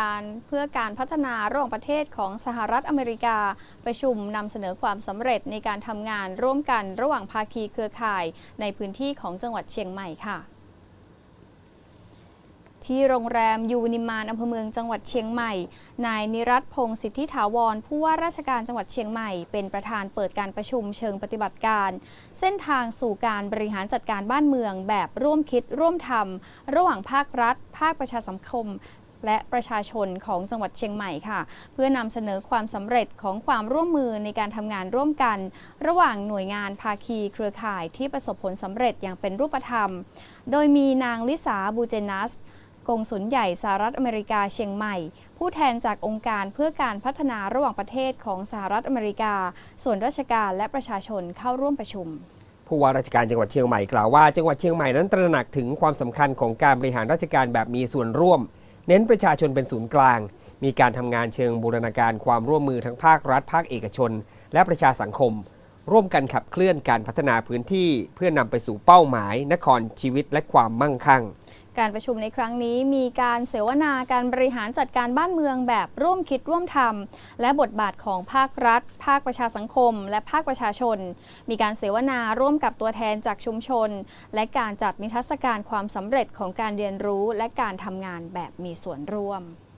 การเพื่อการพัฒนาระหว่างประเทศของสหรัฐอเมริกา ประชุมนำเสนอความสำเร็จในการทำงานร่วมกันระหว่างภาคีเครือข่าย ในพื้นที่ของจังหวัดเชียงใหม่ค่ะที่โรงแรมยูนิมานอำเภอเมืองจังหวัดเชียงใหม่ นายนิรัตพงศ์สิทธิถาวร ผู้ว่าราชการจังหวัดเชียงใหม่ เป็นประธานเปิดการประชุมเชิงปฏิบัติการ เส้นทางสู่การบริหารจัดการบ้านเมืองแบบร่วมคิดร่วมทำระหว่างภาครัฐ ภาคประชาสังคม และประชาชนของจังหวัดเชียงใหม่ค่ะ เพื่อนำเสนอความสำเร็จของความร่วมมือในการทำงานร่วมกัน ระหว่างหน่วยงานภาคีเครือข่ายที่ประสบผลสำเร็จอย่างเป็นรูปธรรม โดยมีนางลิสาบูเจนัสกงสุลใหญ่สหรัฐอเมริกาเชียงใหม่ ผู้แทนจากองค์การเพื่อการพัฒนาระหว่างประเทศของสหรัฐอเมริกา ส่วนราชการและประชาชนเข้าร่วมประชุมผู้ว่าราชการจังหวัดเชียงใหม่กล่าวว่าจังหวัดเชียงใหม่นั้นตระหนักถึงความสำคัญของการบริหารราชการแบบมีส่วนร่วม เน้นประชาชนเป็นศูนย์กลาง มีการทำงานเชิงบูรณาการความร่วมมือทั้งภาครัฐ ภาคเอกชน และประชาสังคม ร่วมกันขับเคลื่อนการพัฒนาพื้นที่ เพื่อนำไปสู่เป้าหมาย นครชีวิตและความมั่งคั่ง การประชุมในครั้งนี้มีการเสวนาการบริหารจัดการบ้านเมืองแบบร่วมคิดร่วมทำและบทบาทของภาครัฐ ภาคประชาสังคม และภาคประชาชน มีการเสวนาร่วมกับตัวแทนจากชุมชน และการจัดนิทรรศการความสำเร็จของการเรียนรู้ และการทำงานแบบมีส่วนร่วม